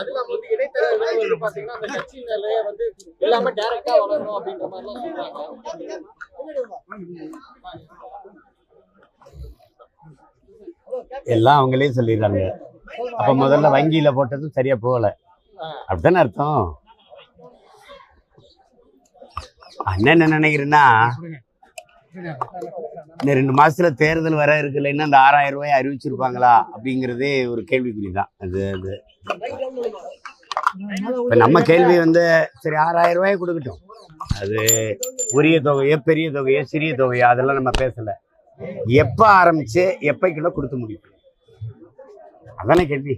இது வந்து இடைத்தரகர்கள் பாத்தீங்கன்னா அந்த கட்சியினரே வந்து எல்லாமே டைரக்டா வளரணும் அப்படின்ற மாதிரி எல்லாம் சொல்றாங்க. எல்லாம் அவங்களே சொல்லிடுறாங்க. அப்ப முதல்ல வங்கியில போட்டது சரியா போகல. அப்படித்தானே அர்த்தம்? அண்ணன் என்ன நினைக்கிறேன்னா இந்த ரெண்டு மாசத்துல தேர்தல் வர இருக்குல்லன்னா அந்த ஆறாயிரம் ரூபாய் அறிவிச்சிருப்பாங்களா அப்படிங்கிறதே ஒரு கேள்விக்குறி தான் அது அது. இப்ப நம்ம கேள்வி வந்து சரி ஆறாயிரம் ரூபாய் கொடுக்கட்டும். அது உரிய தொகையோ பெரிய தொகையோ சிறிய தொகையோ அதெல்லாம் நம்ம பேசல. எப்ப ஆரம்பிச்சு எப்பைக்குள்ள கொடுத்து முடியும் அதானே கேள்வி.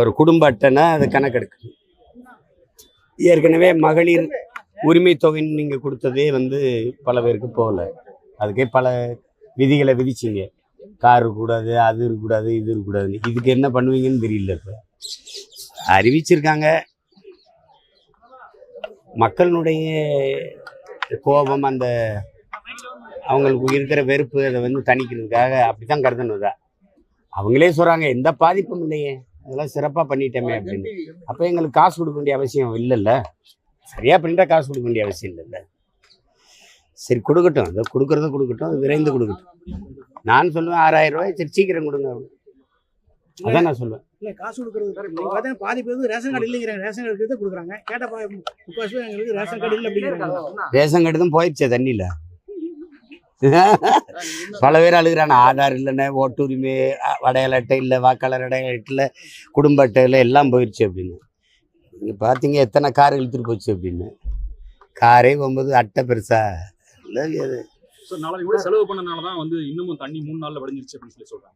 ஒரு குடும்ப அட்டைன்னா அது கணக்கெடுக்கு. ஏற்கனவே மகளிர் உரிமை தொகைன்னு நீங்க கொடுத்ததே வந்து பல பேருக்கு போகல. அதுக்கே பல விதிகளை விதிச்சிங்க. கார் கூடாது அது இருக்கக்கூடாது இது இருக்கக்கூடாதுன்னு. இதுக்கு என்ன பண்ணுவீங்கன்னு தெரியல இப்போ. அறிவிச்சிருக்காங்க. மக்களினுடைய கோபம் அந்த அவங்களுக்கு இருக்கிற வெறுப்பு அதை வந்து தணிக்கிறதுக்காக அப்படித்தான் கருதுனதா அவங்களே சொல்றாங்க எந்த பாதிப்பும் இல்லையே. அதெல்லாம் சிறப்பாக பண்ணிட்டோமே அப்படின்னு. அப்போ எங்களுக்கு காசு கொடுக்க வேண்டிய அவசியம் இல்லைல்ல. சரியா பண்ணிட்டா காசு கொடுக்க வேண்டிய அவசியம் இல்லைல்ல. சரி கொடுக்கட்டும். அதை கொடுக்கறத கொடுக்கட்டும். விரைந்து கொடுக்கட்டும். நான் சொல்லுவேன் ஆறாயிரம் ரூபாய் சரி சீக்கிரம் கொடுங்க அதான் நான் சொல்லுவேன். இல்ல காசு கொடுக்கறது பார்த்தீங்கன்னா பாதி பேர் வந்து ரேஷன் கார்டு இல்லைங்கிறாங்க ரேஷன் கார்டு இருக்கிறத கொடுக்குறாங்க. கேட்ட பா- முக்காவாசி பேர் எங்களுக்கு ரேஷன் கார்டு இல்லை அப்படிங்கிறாங்க ரேஷன் கார்டு தான் போயிடுச்சே தண்ணியில். பல பேர் அழுகிறான ஆதார் இல்லைன்னு ஓட்டு உரிமை அ, அடையாள அட்டை இல்லை வாக்காளர் அடையாள அட்டை இல்லை குடும்ப அட்டை இல்லை எல்லாம் போயிடுச்சு அப்படின்னு. நீங்கள் பார்த்தீங்க எத்தனை கார் இழுத்துட்டு போச்சு அப்படின்னு. காரே போகும்போது அட்டை பெருசா. இல்லை அது ஸோ நாளைக்கு கூட செலவு பண்ணனால தான் வந்து இன்னமும் தண்ணி மூணு நாள்ல வடிஞ்சிருச்சு அப்படின்னு சொல்லி.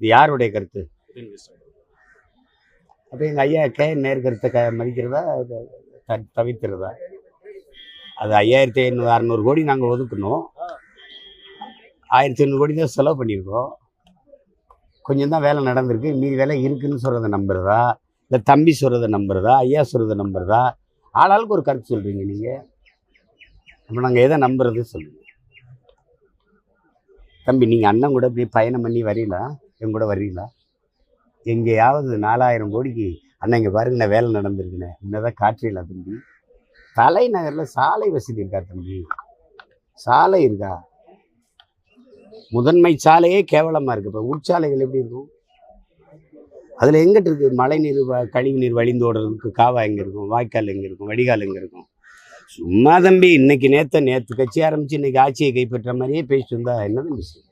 இது யாருடைய கருத்து. அப்போ எங்கள் ஐயா கே நேர்கருத்தை க மதிக்கிறதா? த- தவிர்க்கிறதா? அது ஐயாயிரத்தி ஐநூறு அறநூறு கோடி நாங்கள் ஒதுக்கணும் ஆயிரத்தி ஐநூறு கோடி தான் செலவு பண்ணியிருக்கோம். கொஞ்சம் தான் வேலை நடந்திருக்கு. மீதி வேலை இருக்குன்னு சொல்கிறத நம்புறதா? இல்லை தம்பி சொல்கிறத நம்புறதா ஐயா சொல்கிறத நம்புறதா? ஆளாளுக்கு ஒரு கருத்து சொல்கிறீங்க நீங்கள் அப்போ நாங்கள் எதை நம்புறது சொல்லுங்க. தம்பி நீங்கள் அண்ணன் கூட இப்படி பயணம் பண்ணி வரீங்களா? எங்க கூட வரீங்களா? எங்கேயாவது நாலாயிரம் கோடிக்கு அண்ணன் இங்கே பாருங்க நான் வேலை நடந்திருக்குண்ணே முன்னதான் காற்றில தம்பி. தலைநகரில் சாலை வசதி இருக்கா தம்பி? சாலை இருக்கா? முதன்மை சாலையே கேவலமாக இருக்கு. இப்போ உட்சாலைகள் எப்படி இருக்கும்? அதில் எங்கிட்டு இருக்குது மழை நீர் வ- கழிவு நீர் வழிந்தோடுறதுக்கு காவா எங்கே இருக்கும்? வாய்க்கால் எங்கே இருக்கும்? வடிகால் எங்கே இருக்கும்? சும்மா தம்பி இன்னைக்கு நேற்று நேற்று கட்சி ஆரம்பித்து இன்னைக்கு ஆட்சியை கைப்பற்ற மாதிரியே பேசிட்டு இருந்தா என்னதான் விஷயம்?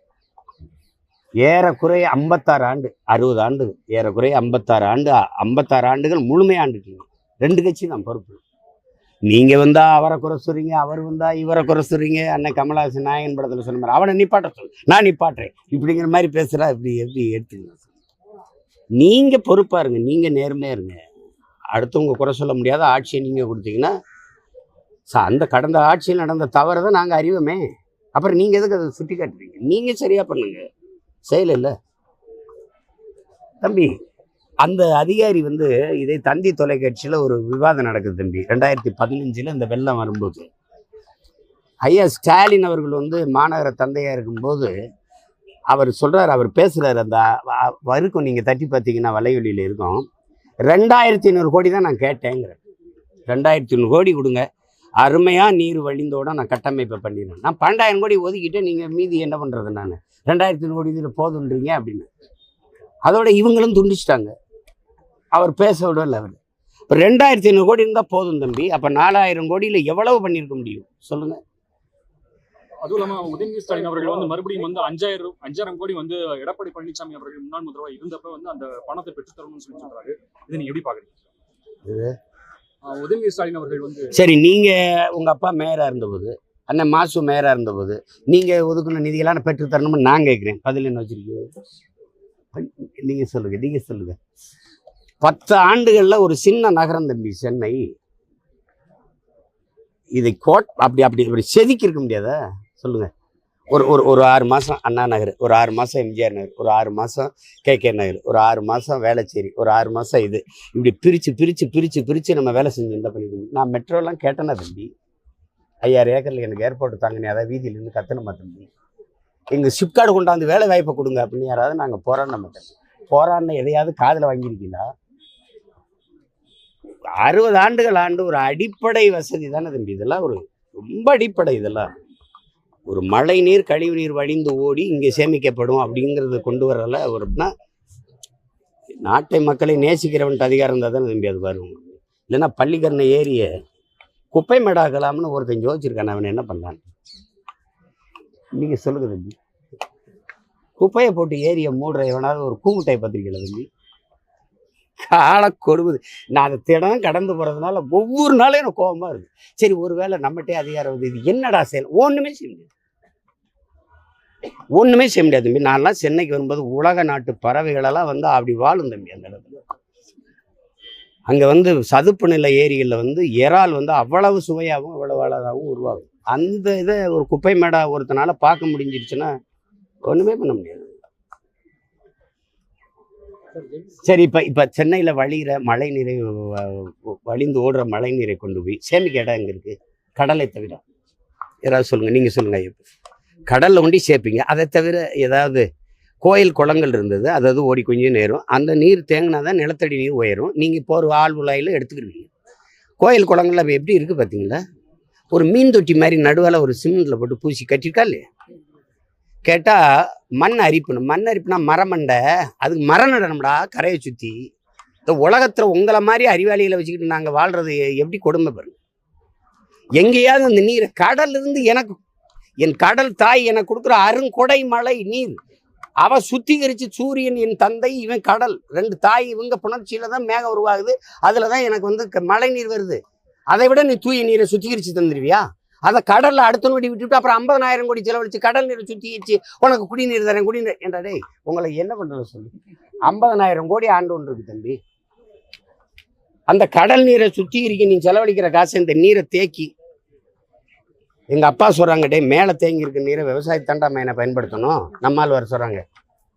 ஏறக்குறைய ஐம்பத்தாறு ஆண்டு அறுபது ஆண்டு ஏறக்குறைய ஐம்பத்தாறு ஆண்டு ஐம்பத்தாறு ஆண்டுகள் முழுமையாண்டுட்டீங்க ரெண்டு கட்சி தான் பொறுப்பு. நீங்கள் வந்தால் அவரை குறை சொல்றீங்க அவர் வந்தால் இவரை குறை சொல்றீங்க. அண்ணன் கமலஹாசன் நாயகன் படத்தில் சொன்ன மாதிரி அவனை நிப்பாட்ட சொல் நான் நிப்பாட்டுறேன். இப்படிங்கிற மாதிரி பேசுகிறா இப்படி எப்படி எடுத்துக்கலாம் நீங்கள் பொறுப்பாக இருங்க. நீங்கள் நேர்மையாக இருங்க. அடுத்தவங்க குறை சொல்ல முடியாத ஆட்சியை நீங்கள் கொடுத்தீங்கன்னா சா அந்த கடந்த ஆட்சியில் நடந்த தவறை தான் நாங்கள் அறிவோமே. அப்புறம் நீங்கள் எதுக்கு அதை சுட்டி காட்டுறீங்க? நீங்கள் சரியாக பண்ணுங்க. செயல் இல்லை. தம்பி அந்த அதிகாரி வந்து இதை தந்தி தொலைக்காட்சியில் ஒரு விவாதம் நடக்குது தம்பி. ரெண்டாயிரத்தி பதினஞ்சில் இந்த வெள்ளம் வரும்போது. ஐயா ஸ்டாலின் அவர்கள் வந்து மாநகர தந்தையாக இருக்கும்போது அவர் சொல்கிறார் அவர் பேசுகிறார் அந்த வருக்கும் நீங்கள் தட்டி பார்த்தீங்கன்னா வலையொலியில் இருக்கும். ரெண்டாயிரத்தி ஐநூறு கோடி தான் நான் கேட்டேங்கிறேன் ரெண்டாயிரத்தி ஐநூறு கோடி கொடுங்க. அருமையாக நீர் வழிந்தோட நான் கட்டமைப்பை பண்ணிடுறேன். நான் பன்னெண்டாயிரம் கோடி ஒதுக்கிட்டு நீங்கள் மீதி என்ன பண்ணுறது நான்? ரெண்டாயிரத்தி ஐநூறு கோடி இதில் போதுன்றீங்க அப்படின்னு. அதோட இவங்களும் துண்டிச்சிட்டாங்க. அவர் பேச விடல அவர். இப்போ ரெண்டாயிரத்தி ஐநூறு கோடி இருந்தால் போதும் தம்பி. அப்போ நாலாயிரம் கோடியில் எவ்வளவு பண்ணியிருக்க முடியும்? சொல்லுங்கள் அதுவும் இல்லாம உதயநிதி ஸ்டாலின் அவர்கள் வந்து மறுபடியும் வந்து அஞ்சாயிரம் அஞ்சாயிரம் கோடி வந்து எடப்பாடி பழனிசாமி அவர்கள் முன்னாள் முதல்வர் இருந்தப்ப வந்து அந்த பணத்தை பெற்றுத் தரணும்னு சொல்லி சொல்றாரு. இதை நீங்க எப்படி பாக்குறீங்க உதயநிதி ஸ்டாலின் அவர்கள் வந்து சரி நீங்கள் உங்கள் அப்பா மேயராக இருந்தபோது அண்ணன் மாசு மேயராக இருந்தபோது நீங்கள் ஒதுக்குன நான் பெற்று தரணும்னு நான் கேட்குறேன். பதில் என்ன வச்சிருக்கீங்க? நீங்கள் சொல்லுங்கள் நீங்கள் சொல்லுங்கள் பத்து ஆண்டுகளில் ஒரு சின்ன நகரம் தம்பி சென்னை. இதை கோட் அப்படி அப்படி இப்படி செதுக்கி இருக்க முடியாதா? சொல்லுங்கள் ஒரு ஒரு ஒரு ஆறு மாதம் அண்ணா நகர் ஒரு ஆறு மாதம் எம்ஜிஆர் நகர் ஒரு ஆறு மாதம் கே கே நகர் ஒரு ஆறு மாதம் வேலைச்சேரி ஒரு ஆறு மாதம் இது. இப்படி பிரித்து பிரித்து பிரித்து பிரித்து நம்ம வேலை செஞ்சு என்ன பண்ணிக்கணும் நான் மெட்ரோலாம் கேட்டேனா தம்பி ஐயாயிரம் ஏக்கரில் எனக்கு ஏர்போர்ட் தாங்கினே அதாவது வீதியிலேருந்து கத்தணுமா தம்பி? எங்கள் ஷிப்கார்டு கொண்டாந்து வேலை வாய்ப்பை கொடுங்க அப்படின்னு யாராவது நாங்கள் போராடின நம்ம போராடின எதையாவது காதில் வாங்கியிருக்கீங்களா? அறுபது ஆண்டுகள் ஆண்டு ஒரு அடிப்படை வசதி தானே தம்பி இதெல்லாம் ஒரு ரொம்ப அடிப்படை இதெல்லாம். ஒரு மழை நீர் கழிவு நீர் வழிந்து ஓடி இங்கே சேமிக்கப்படும் அப்படிங்கிறது கொண்டு வரல. ஒரு நாட்டை மக்களை நேசிக்கிறவன்ட்டு அதிகாரம் இருந்தால் தானே தம்பி அது வரும் இல்லைன்னா பள்ளிக்கரணை ஏரிய குப்பை மேடாக்கலாம்னு ஒருத்தன் யோசிச்சிருக்கான் அவன் என்ன பண்ணான் நீங்கள் சொல்லுங்க தம்பி. குப்பையை போட்டு ஏரிய மூடுற எவனாவது ஒரு கூமுட்டை பத்திரிக்கையில் தம்பி? கால கொடுவது. நான் அதை திடம் கடந்து போகிறதுனால ஒவ்வொரு நாளும் எனக்கு கோபமாக இருக்கு. சரி ஒருவேளை நம்மகிட்டே அதிகாரம் வந்து இது என்னடா செயல்? ஒன்றுமே செய்ய முடியாது. ஒன்றுமே செய்ய முடியாது தம்பி. நான்லாம் சென்னைக்கு வரும்போது உலக நாட்டு பறவைகளெல்லாம் வந்து அப்படி வாழும் தம்பி அந்த இடத்துல. அங்கே வந்து சதுப்பு நில ஏரிகளில் வந்து இறால் வந்து அவ்வளவு சுவையாகவும் அவ்வளவு அழகாகவும் உருவாகும். அந்த இதை ஒரு குப்பை மேடா ஒருத்தனால பார்க்க முடிஞ்சிருச்சுன்னா ஒன்றுமே பண்ண முடியாது. சரி இப்போ இப்போ சென்னையில் வழிகிற மழை நீரை வழிந்து ஓடுற மழை நீரை கொண்டு போய் சேமிக்க இடம் எங்கே இருக்குது கடலை தவிர. யாராவது சொல்லுங்கள் நீங்கள் சொல்லுங்கள் ஐயப்ப கடலில் கொண்டு சேர்ப்பீங்க அதை தவிர ஏதாவது கோயில் குளங்கள் இருந்தது அதாவது ஓடி கொஞ்சம் நேரம். அந்த நீர் தேங்கினா தான் நிலத்தடி நீர் உயரும். நீங்கள் இப்போ ஒரு ஆள் உலாயில் எடுத்துக்கிடுவீங்க கோயில் குளங்கள்ல அப்போ எப்படி இருக்குது பார்த்தீங்களா ஒரு மீன் தொட்டி மாதிரி நடுவில் ஒரு சிமெண்ட்டில் போட்டு பூசி கட்டியிருக்கா இல்லையா? கேட்டால் மண் அரிப்புணும் மண் அரிப்புனா மரமண்டை. அதுக்கு மரம் நடனம்டா கரையை சுற்றி இந்த உலகத்தில் உங்களை மாதிரி அறிவாளிகளை வச்சுக்கிட்டு நாங்கள் வாழ்கிறது எப்படி கொடுமை பாருங்க. எங்கேயாவது அந்த நீர் கடலிருந்து எனக்கு என் கடல் தாய் எனக்கு கொடுக்குற அருங்கொடை மழை நீர். அவ சுத்திகரிச்சு சூரியன் என் தந்தை இவன் கடல். ரெண்டு தாய் இவங்க புணர்ச்சியில் தான் மேகம் உருவாகுது. அதில் தான் எனக்கு வந்து க- மழை நீர் வருது. அதை விட நீ தூய நீரை சுத்திகரித்து தந்துடுவியா அதை கடலில் அடுத்த நொடி விட்டுவிட்டு அப்புறம் ஐம்பதனாயிரம் கோடி செலவழிச்சு கடல் நீரை சுத்திகரிச்சு உனக்கு குடிநீர் தரேன் குடிநீர் என்றாடே உங்களை என்ன பண்ணுறது சொல்லி? ஐம்பதனாயிரம் கோடி ஆண்டு ஒன்று இருக்கு தம்பி. அந்த கடல் நீரை சுற்றி சுத்திகரிக்க நீ செலவழிக்கிற காசு இந்த நீரை தேக்கி எங்கள் அப்பா சொல்கிறாங்க டே மேலே தேங்கி இருக்க நீரை விவசாயத்தாண்டாமையனை பயன்படுத்தணும். நம்மால் வர சொல்கிறாங்க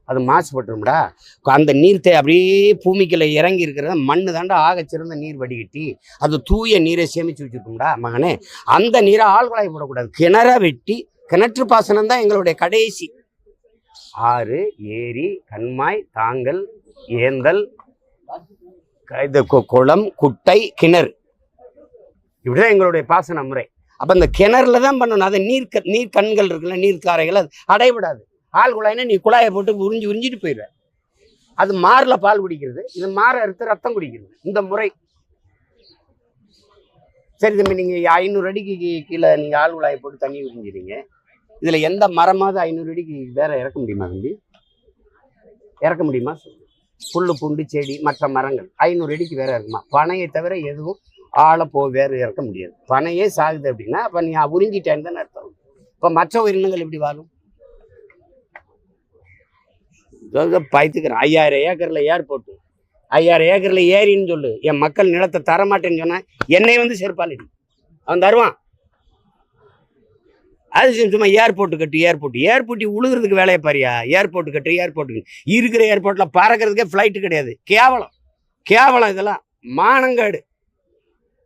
அது மாசுபட்டுரும்டா. அந்த நீர் தே அப்படியே பூமிக்குள்ள இறங்கி இருக்கிறத மண்ணு தாண்டா ஆகச்சிறந்த நீர் வடிகட்டி அது தூய நீரை சேமித்து வச்சிருக்கும்டா மகனே. அந்த நீரை ஆழ்குழாய் போடக்கூடாது. கிணற வெட்டி கிணற்று பாசனம் தான் எங்களுடைய கடைசி. ஆறு ஏரி கண்மாய் தாங்கல் ஏந்தல் க- இது குளம் குட்டை கிணறு. இப்படிதான் எங்களுடைய பாசன முறை. அப்போ இந்த கிணறுல தான் பண்ணணும். அதை நீர் க- நீர் கண்கள் இருக்குல்ல நீர் காரைகள் அது அடைபடாது. ஆள் குழாய்னா நீ குழாயை போட்டு உறிஞ்சி உறிஞ்சிட்டு போயிடுற. அது மாறில் பால் குடிக்கிறது. இது மாற அறுத்து ரத்தம் குடிக்கிறது. இந்த முறை. சரி தம்பி நீங்கள் ஐநூறு அடிக்கு கீழே நீங்கள் ஆள் குழாயை போட்டு தண்ணி உறிஞ்சிறீங்க இதில் எந்த மரமாவது ஐநூறு அடிக்கு வேற இறக்க முடியுமா தம்பி? இறக்க முடியுமா? சொல்லு. புல்லு புண்டு செடி மற்ற மரங்கள். ஐநூறு அடிக்கு வேற இருக்குமா? பனையை தவிர எதுவும் ஆளை போ வேற இறக்க முடியாது. பனையே சாகுது அப்படின்னா அப்போ நீ உறிஞ்சிட்டேன்னு தானே அர்த்தம். இப்போ மற்ற உயிரினங்கள் எப்படி வாழும்? பயத்துக்கிறேன் ஐயாயிரம் ஏக்கரில் ஏர்போர்ட் ஐயாயிரம் ஏக்கரில் ஏரின்னு சொல்லு. என் மக்கள் நிலத்தை தரமாட்டேன்னு சொன்னால் என்னை வந்து செருப்பாலடி அவன் தருவான். அது சும்மா ஏர்போர்ட் கட்டு ஏர்போர்ட். ஏர்போர்ட்டி உழுகிறதுக்கு வேலையை பாரியா? ஏர்போர்ட் கட்டு ஏர்போர்ட்டுக்கு இருக்கிற ஏர்போர்ட்டில் பறக்கிறதுக்கே ஃப்ளைட்டு கிடையாது. கேவலம். கேவலம் இதெல்லாம். மானங்காடு.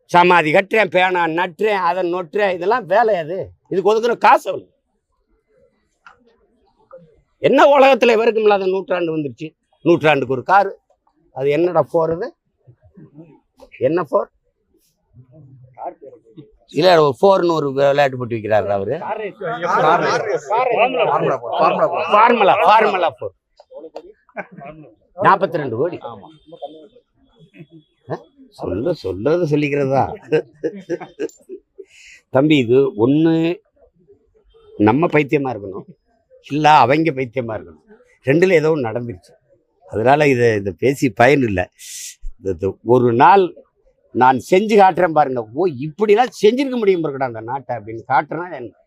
சமாதி கட்டுறேன் பேனா நட்டுறேன் அதை நொட்டுறேன். இதெல்லாம் வேலை அது. இதுக்கு ஒதுக்குற காசு அவ்வளோ என்ன உலகத்தில் வரைக்கும் இல்லாத நூற்றாண்டு வந்துருச்சு? நூற்றாண்டுக்கு ஒரு காரு. அது என்னடா ஃபோர் என்ன ஃபோர் இல்ல ஃபோர்னு ஒரு விளையாட்டு போட்டு வைக்கிறாரு அவரு. ஃபார்முலா ஃபார்முலா ஃபோர் நாற்பத்தி ரெண்டு கோடி. சொல்ல சொல்றது சொல்லிக்கிறதா? தம்பி இது ஒன்று நம்ம பைத்தியமா இருக்கணும். இல்ல அவங்க பைத்தியமா இருக்கணும். ரெண்டுல ஏதோ ஒன்று நடந்துருச்சு. அதனால இதை இதை பேசி பயன் இல்லை ஒரு நாள் நான் செஞ்சு காட்டுறேன் பாருங்க. ஓ இப்படிலாம் செஞ்சிருக்க முடியும் இருக்கடா அந்த நாட்டை அப்படின்னு காட்டுறேன்னா என்ன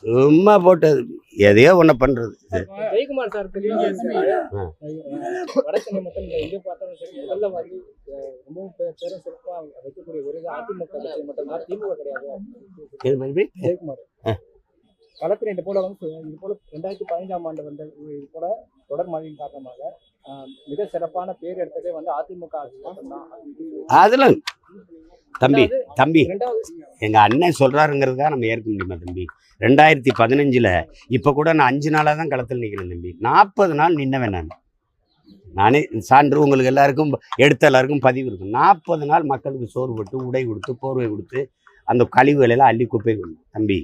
சும்மா போட்டு எதையோ ஒன்று பண்றது. ஜெயக்குமார் சார் இது மாதிரி களத்தில் இது போல வந்து இது போல ரெண்டாயிரத்தி பதினஞ்சாம் ஆண்டு வந்த இது போல தொடர் மழையின் காரணமாக மிக சிறப்பான பேர் எடுத்ததே வந்து அதிமுக அதெல்லாம் தம்பி தம்பி எங்க அண்ணன் சொல்றாருங்கிறதுக்காக நம்ம ஏற்க முடியுமா தம்பி? ரெண்டாயிரத்தி பதினஞ்சுல இப்ப கூட நான் அஞ்சு நாளா தான் களத்தில் நிக்கிறேன் தம்பி. நாற்பது நாள் நின்னவன் நான். நானே சான்று உங்களுக்கு எல்லாருக்கும் எடுத்த எல்லாருக்கும் பதிவு இருக்கும். நாற்பது நாள் மக்களுக்கு சோறு போட்டு உடை கொடுத்து போர்வை கொடுத்து அந்த கழிவுகளை எல்லாம் அள்ளி குப்பை தம்பி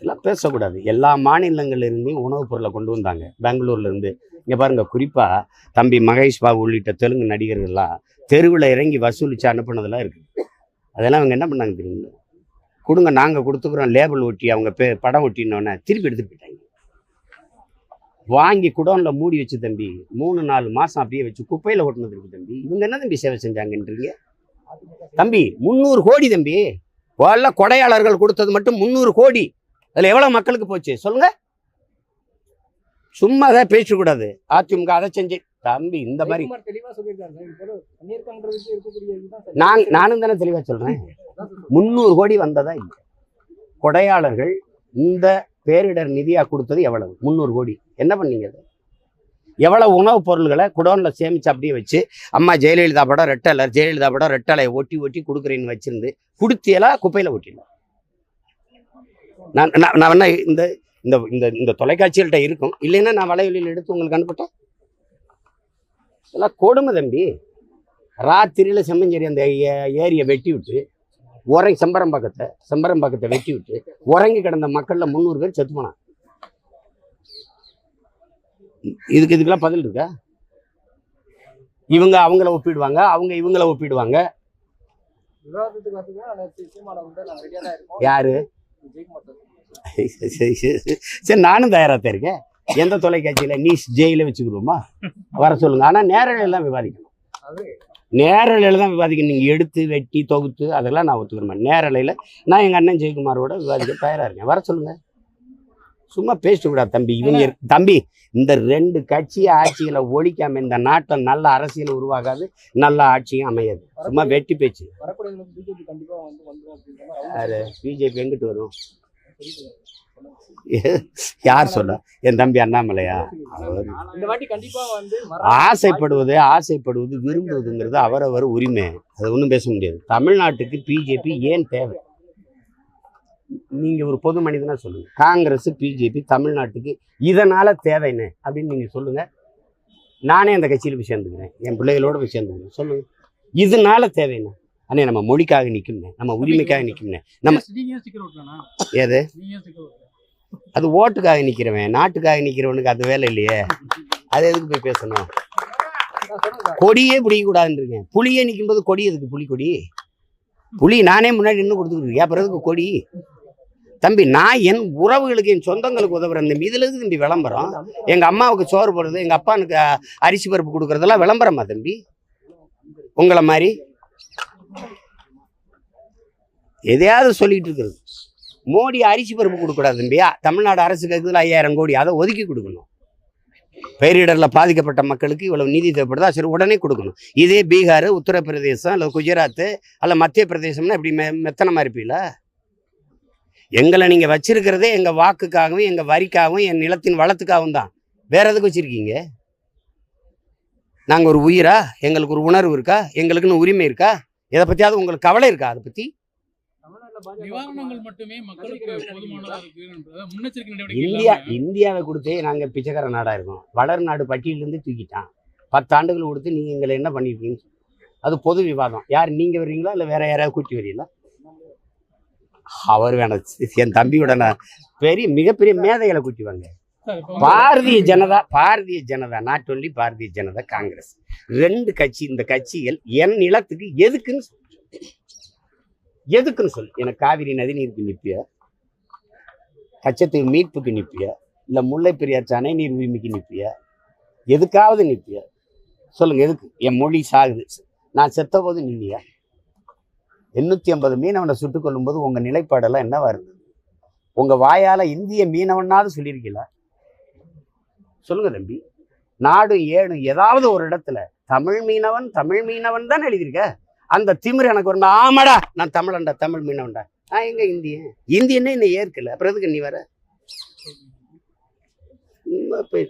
இதெல்லாம் பேசக்கூடாது. எல்லா மாநிலங்கள்லேருந்தையும் உணவுப் பொருளை கொண்டு வந்தாங்க. பெங்களூர்லேருந்து. இங்கே பாருங்கள் பாருங்க தம்பி மகேஷ் பாபு உள்ளிட்ட தெலுங்கு நடிகர்கள்லாம் தெருவில் இறங்கி வசூலித்து அனுப்புனதெல்லாம் இருக்குது அதெல்லாம் அவங்க என்ன பண்ணாங்க தெரியுங்களா கொடுங்க நாங்கள் கொடுத்துக்குறோம் லேபிள் ஒட்டி அவங்க பே படம் ஒட்டினோடனே திருப்பி எடுத்துகிட்டு போயிட்டாங்க. வாங்கி குடோனில் மூடி வச்சு தம்பி மூணு நாலு மாதம் அப்படியே வச்சு குப்பையில் ஓட்டுனது இருக்கு தம்பி. இவங்க என்ன தம்பி சேவை செஞ்சாங்கன்றீங்க? தம்பி முந்நூறு கோடி தம்பி. முதல்ல கொடையாளர்கள் கொடுத்தது மட்டும் முந்நூறு கோடி. அதில் எவ்வளோ மக்களுக்கு போச்சு? சொல்லுங்க. சும்மா தான் பேசக்கூடாது. அதிமுக அதை செஞ்சு. தம்பி இந்த மாதிரி. நான் நானும் தானே தெளிவாக சொல்கிறேன் முந்நூறு கோடி வந்ததா இல்லை? கொடையாளர்கள் இந்த பேரிடர் நிதியாக கொடுத்தது எவ்வளவு? முந்நூறு கோடி. என்ன பண்ணீங்க எவ்வளவு உணவுப் பொருள்களை குடோனில் சேமிச்சு அப்படியே வச்சு அம்மா ஜெயலலிதா படம் ரெட்டலர் ஜெயலலிதா படம் ரெட்டலையை ஒட்டி ஒட்டி கொடுக்குறேன்னு வச்சிருந்து கொடுத்தியெல்லாம் குப்பையில் ஒட்டிடலாம் நான் நான் வேணா இந்த இந்த இந்த இந்த தொலைக்காட்சிகள்கிட்ட இருக்கும். இல்லைன்னா நான் வலைவெளியில் எடுத்து உங்களுக்கு அனுப்பட்டேன் இதெல்லாம் கொடுமை தம்பி. ராத்திரியில் செம்மஞ்சேரி அந்த ஏரியை வெட்டி விட்டு உறங்கி செம்பரம்பாக்கத்தை செம்பரம்பாக்கத்தை வெட்டி விட்டு உறங்கி கிடந்த மக்கள்ல முந்நூறு பேர் செத்து போனாங்க. இதுக்கு இதுக்கெல்லாம் பதில் இருக்கா? இவங்க அவங்கள ஒப்பிடுவாங்க அவங்க இவங்கள ஒப்பிடுவாங்க. யாரு? சரி, சரி, சரி. நானும் தயாராக இருக்கேன். எந்த தொலைக்காட்சியில் நீ ஜெயில வச்சுக்கிடுவோமா? வர சொல்லுங்க. ஆனால் நேரலையில் தான் விவாதிக்கணும். நேரலையில் தான் விவாதிக்கணும். நீங்கள் எடுத்து வெட்டி தொகுத்து அதெல்லாம் நான் ஒத்துக்கிறேன் நேரலையில் நான் எங்கள் அண்ணன் ஜெயக்குமாரோட விவாதிக்க தயாராக இருக்கேன். வர சொல்லுங்கள் சும்மா பேசக்கூடாது தம்பி. இவங்க தம்பி இந்த ரெண்டு கட்சி ஆட்சிகளை ஒழிக்காம இந்த நாட்டில் நல்ல அரசியல் உருவாகாது நல்ல ஆட்சியும் அமையாது. சும்மா வெட்டி பேச்சு. வரக்கூடிய பிஜேபி எங்கிட்டு வரும்? யார் சொல்ல? என் தம்பி அண்ணாமலையா? ஆசைப்படுவது ஆசைப்படுவது விரும்புவதுங்கிறது அவரவர் உரிமை. அது ஒன்றும் பேச முடியாது. தமிழ்நாட்டுக்கு பிஜேபி ஏன் தேவை? நீங்க ஒரு பொது மனிதனா சொல்லுங்க. காங்கிரஸ் பிஜேபி தமிழ்நாட்டுக்கு இதனால தேவைன்னு அப்படின்னு நீங்க சொல்லுங்க. நானே அந்த கட்சியில் போய் சேர்ந்துக்கிறேன். என் பிள்ளைகளோட போய் சேர்ந்துக்கிறேன். சொல்லுங்க. இதனால தேவைன்னு அண்ணே நம்ம மொழிக்காக நிற்கும்னே நம்ம உரிமைக்காக நிற்கும்னே நம்ம- ஓட்டல அது ஓட்டுக்காக நிற்கிறவன் நாட்டுக்காக நிற்கிறவனுக்கு அது வேலை இல்லையே? அது எதுக்கு போய் பேசணும். கொடியே பிடிக்கக்கூடாதுன்றீங்க புளியே நிற்கும்போது கொடி எதுக்கு? புலி கொடி? புலி நானே முன்னாடி நின்று கொடுத்துக்கிட்டு அப்புறம் எதுக்கு கொடி? தம்பி நான் என் உறவுகளுக்கு என் சொந்தங்களுக்கு உதவுறேன். தம்பி இதுல தம்பி விளம்பரம்? எங்கள் அம்மாவுக்கு சோறு போடுறது எங்கள் அப்பானுக்கு அரிசி பருப்பு கொடுக்குறதெல்லாம் விளம்பரமா தம்பி? உங்களை மாதிரி? எதையாவது சொல்லிட்டு இருக்கிறது. மோடி அரிசி பருப்பு கொடுக்கக்கூடாது தம்பியா தமிழ்நாடு அரசு கேட்குதுல ஐயாயிரம் கோடி? அதை ஒதுக்கி கொடுக்கணும். பேரிடரில் பாதிக்கப்பட்ட மக்களுக்கு இவ்வளவு நிதி தேவைப்படுதா? சரி உடனே கொடுக்கணும். இதே பீகார் உத்தரப்பிரதேசம் இல்லை குஜராத்து அல்ல மத்திய பிரதேசம்னா இப்படி மெ மெத்தனமாக இருப்பீங்களா எங்களை நீங்கள் வச்சிருக்கிறதே எங்கள் வாக்குக்காகவும் எங்கள் வரிக்காகவும் என் நிலத்தின் வளத்துக்காகவும் தான். வேற எதுக்கு வச்சிருக்கீங்க? நாங்கள் ஒரு உயிரா? எங்களுக்கு ஒரு உணர்வு இருக்கா? எங்களுக்குன்னு உரிமை இருக்கா? இதை பற்றியாவது உங்களுக்கு கவலை இருக்கா அதை பற்றி இந்தியா இந்தியாவை கொடுத்தே நாங்கள் பிச்சைக்கார நாடாக இருக்கோம். வளர் நாடு பட்டியலிருந்து தூக்கிட்டான். பத்து ஆண்டுகள் கொடுத்து நீங்கள் எங்களை என்ன பண்ணியிருக்கீங்க அது பொது விவாதம். யார் நீங்கள் வர்றீங்களா இல்லை வேற யாராவது கூட்டி வரீங்களா அவர் வேணாம் என் தம்பியோட நான் பெரிய மிகப்பெரிய மேதைகளை கூட்டிவாங்க பாரதிய ஜனதா பாரதிய ஜனதா நாட் ஒன்லி பாரதிய ஜனதா காங்கிரஸ். ரெண்டு கட்சி இந்த கட்சிகள் என் நிலத்துக்கு எதுக்குன்னு எதுக்குன்னு சொல்லு எனக்கு காவிரி நதி நீருக்கு நிப்பிய கச்சத்தீவு மீட்புக்கு நிப்பிய இல்ல முல்லை பெரியார் அணை நீர் உரிமைக்கு நிற்பிய? எதுக்காவது நிப்பிய சொல்லுங்க எதுக்கு? என் மொழி சாகுது. நான் செத்த போது நின்னியா? எண்ணூற்றி ஐம்பது மீனவனை சுட்டுக் கொள்ளும்போது உங்கள் நிலைப்பாடெல்லாம் என்னவா இருந்தது? உங்கள் வாயால் இந்திய மீனவனாவது சொல்லியிருக்கீங்களா? சொல்லுங்கள் தம்பி. நாடு ஏழு ஏதாவது ஒரு இடத்துல தமிழ் மீனவன் தமிழ் மீனவன் தான் எழுதியிருக்க? அந்த திமிர் எனக்கு ஒரு ஆமாடா நான் தமிழன்டா தமிழ் மீனவன்டா. நான் எங்க இந்தியன்? இந்தியன்னே என்னை ஏற்கல. அப்புறம் எதுக்கு நீ வர? சும்மா போய்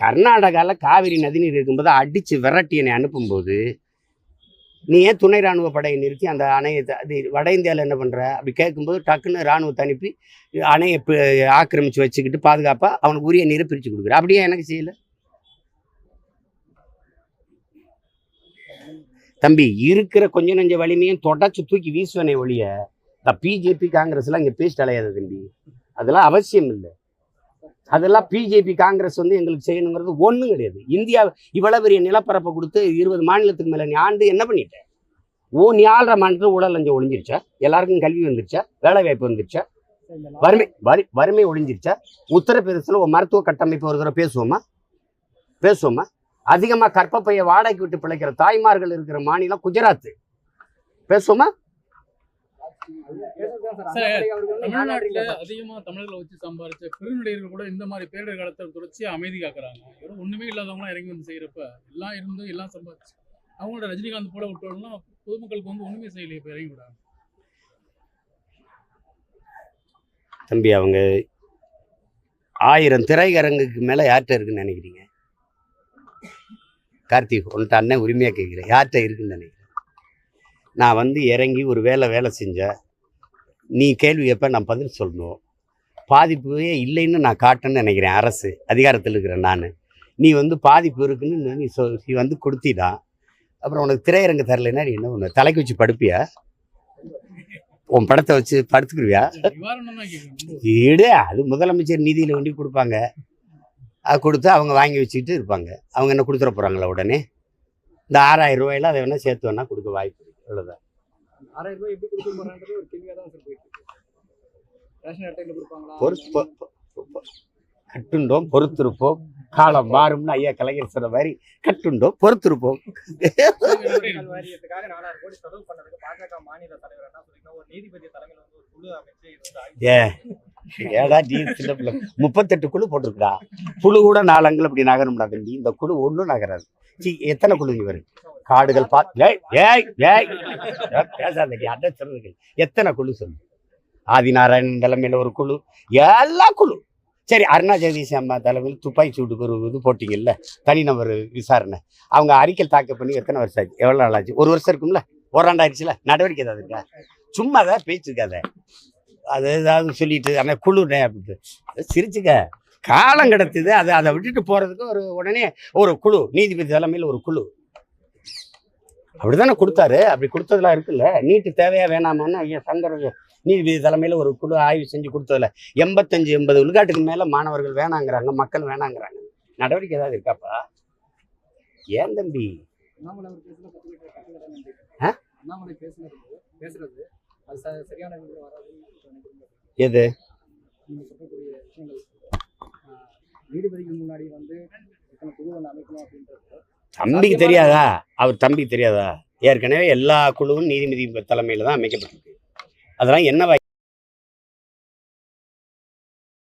கர்நாடகாவில் காவிரி நதிநீர் இருக்கும்போது அடிச்சு விரட்டி என்னை அனுப்பும்போது நீ ஏன் துணை ராணுவ படையை நிறுத்தி அந்த அணையை அது வட இந்தியாவில் என்ன பண்ணுற அப்படி கேட்கும்போது டக்குன்னு ராணுவத்தை அனுப்பி அணையை ஆக்கிரமித்து வச்சுக்கிட்டு பாதுகாப்பாக அவனுக்கு உரிய நீரை பிரித்து கொடுக்குற அப்படியே எனக்கு செய்யலை. தம்பி இருக்கிற கொஞ்ச நஞ்ச வலிமையும் தொடச்சி தூக்கி வீசுவனே ஒழிய பிஜேபி காங்கிரஸ்லாம் இங்கே பேசிட்டு அலையாது தம்பி. அதெல்லாம் அவசியம் இல்லை. அதெல்லாம் பிஜேபி காங்கிரஸ் வந்து எங்களுக்கு செய்யணுங்கிறது ஒன்றும் கிடையாது. இந்தியா இவ்வளவு பெரிய நிலப்பரப்பை கொடுத்து இருபது மாநிலத்துக்கு மேலே நீ ஆண்டு என்ன பண்ணிட்டேன் ஓ நீ ஆள்ற மாநிலத்தில் ஊழல் லஞ்சம் ஒழிஞ்சிருச்சா? எல்லாருக்கும் கல்வி வந்துருச்சா? வேலை வாய்ப்பு வந்துருச்சா? வறுமை வரி வறுமை ஒழிஞ்சிருச்சா? உத்தரப்பிரதேசத்தில் ஒரு மருத்துவ கட்டமைப்பு ஒரு தடவை பேசுவோமா? பேசுவோமா? அதிகமாக கற்பப்பையை வாடகைக்கு விட்டு பிழைக்கிற தாய்மார்கள் இருக்கிற மாநிலம் குஜராத் பேசுவோமா பேசுறதுதான் சார். சார், அண்ணாமலை அவர்கள் வந்து தமிழ்நாட்டுல நாடாளுமன்ற அதிகமா தமிழர்களை வச்சு சம்பாரிச்ச பெருநடிகர்கள் கூட இந்த மாதிரி பேரிடர் காலத்தை தொடர்ச்சியா அமைதி காக்குறாங்க. வெறும் ஒண்ணுமே இல்லாதவங்க இறங்கி வந்து செய்யறப்ப எல்லாம் இருந்து எல்லாம் சம்பாதிச்சு அவங்களோட ரஜினிகாந்த் போல விட்டோம்னா பொதுமக்களுக்கு வந்து ஒண்ணுமே செய்யலையே இப்ப இறங்கி விடாங்க தம்பி அவங்க ஆயிரம் திரையரங்குக்கு மேலே யார்கிட்ட இருக்குன்னு நினைக்கிறீங்க? கார்த்திக் உன்கிட்ட அண்ணன் உரிமையாக கேட்குறேன். யார்கிட்ட இருக்குன்னு நினைக்கிறேன் நான் வந்து இறங்கி ஒரு வேலை வேலை செஞ்சேன். நீ கேள்வி எப்போ நான் பதில் சொல்லணும். பாதிப்பே இல்லைன்னு நான் காட்டேன்னு நினைக்கிறேன் அரசு அதிகாரத்தில் இருக்கிறேன் நான். நீ வந்து பாதிப்பு இருக்குன்னு நீ சொல் நீ வந்து கொடுத்திடான் அப்புறம் உனக்கு திரையரங்கு தரலைன்னா நீ என்ன ஒன்று தலைக்கு வச்சு படுப்பியா? உன் படத்தை வச்சு படுத்துக்கிருவியா ஈடு அது முதலமைச்சர் நிதியில் வண்டி கொடுப்பாங்க. அது கொடுத்து அவங்க வாங்கி வச்சுக்கிட்டு இருப்பாங்க. அவங்க என்ன கொடுத்துட போகிறாங்களா உடனே? இந்த ஆறாயிரம் ரூபாயில அதை வேணால் சேர்த்து வேணால் கொடுக்க வாய்ப்பு அவ்வளோதான் ஆறாயிரம் ரூபாய் எப்படி கொடுக்க போறான்றது ஒரு கேள்வியா தான் சார் போயிட்டு இருக்கு. ரேஷன் அட்டையில கொடுப்பாங்களா? பொறுத்து பொ- பொ- பொ- கட்டுண்டோம் பொறுத்திருப்போம். காலம் மாறும்னு ஐயா கலைஞர் சொன்ன மாதிரி கட்டுண்டோம் பொறுத்திருப்போம். ஏ ஏடா நீ சின்ன பிள்ளை. முப்பத்தெட்டு குழு போட்டிருக்குடா. குழு கூட நாலு அங்குல இப்படி நகரும்டா தம்பி. இந்த குழு ஒன்றும் நகராது. எத்தனை குழு இவர்? காடுகள் பார்த்து ஏய் ஏய் ஏய் அண்ணன் சொல்றது? எத்தனை குழு சொல்லு? ஆதிநாராயணன் தலைமையில் ஒரு குழு எல்லா குழு. சரி அருணா ஜெகதீஷ் அம்மா தலைமையில் துப்பாக்கி சூட்டுக்கு ஒரு இது போட்டிங்கல்ல தனிநபர் விசாரணை. அவங்க அறிக்கை தாக்கல் பண்ணி எத்தனை வருஷம் ஆச்சு? எவ்வளோ நாள் ஆச்சு? ஒரு வருஷம் இருக்கும்ல? ஓராண்டு ஆயிடுச்சுல? நடவடிக்கை ஏதாவது இருக்கா? சும்மா தான் பேச்சுக்காத. அது ஏதாவது சொல்லிட்டு ஆனால் குழுனே அப்படின்ட்டு. சிரிச்சுக்க. காலம் கிடத்துது அதை அதை விட்டுட்டு போகிறதுக்கு ஒரு உடனே ஒரு குழு நீதிபதி தலைமையில் ஒரு குழு. அப்படிதானே கொடுத்தாரு. அப்படி கொடுத்ததுலாம் இருக்குல்ல. நீட்டு தேவையா வேணாமான்னு ஐயா சங்கர் நீதிபதி தலைமையில் ஒரு குழு ஆய்வு செஞ்சு கொடுத்ததுல. எண்பத்தஞ்சு எண்பது விழுக்காட்டுக்கு மேலே மாணவர்கள் வேணாங்கிறாங்க மக்கள் வேணாங்கிறாங்க. நடவடிக்கை ஏதாவது இருக்காப்பா? ஏன் தம்பி? எது? நீதிபதிக்கு முன்னாடி வந்து அமைக்கணும் அப்படின்றது தம்பிக்கு தெரியாதா? அவர் தம்பிக்கு தெரியாதா? ஏற்கனவே எல்லா குழுவும் நீதிபதி தலைமையில் தான் அமைக்கப்பட்டிருக்கு. அதெல்லாம் என்ன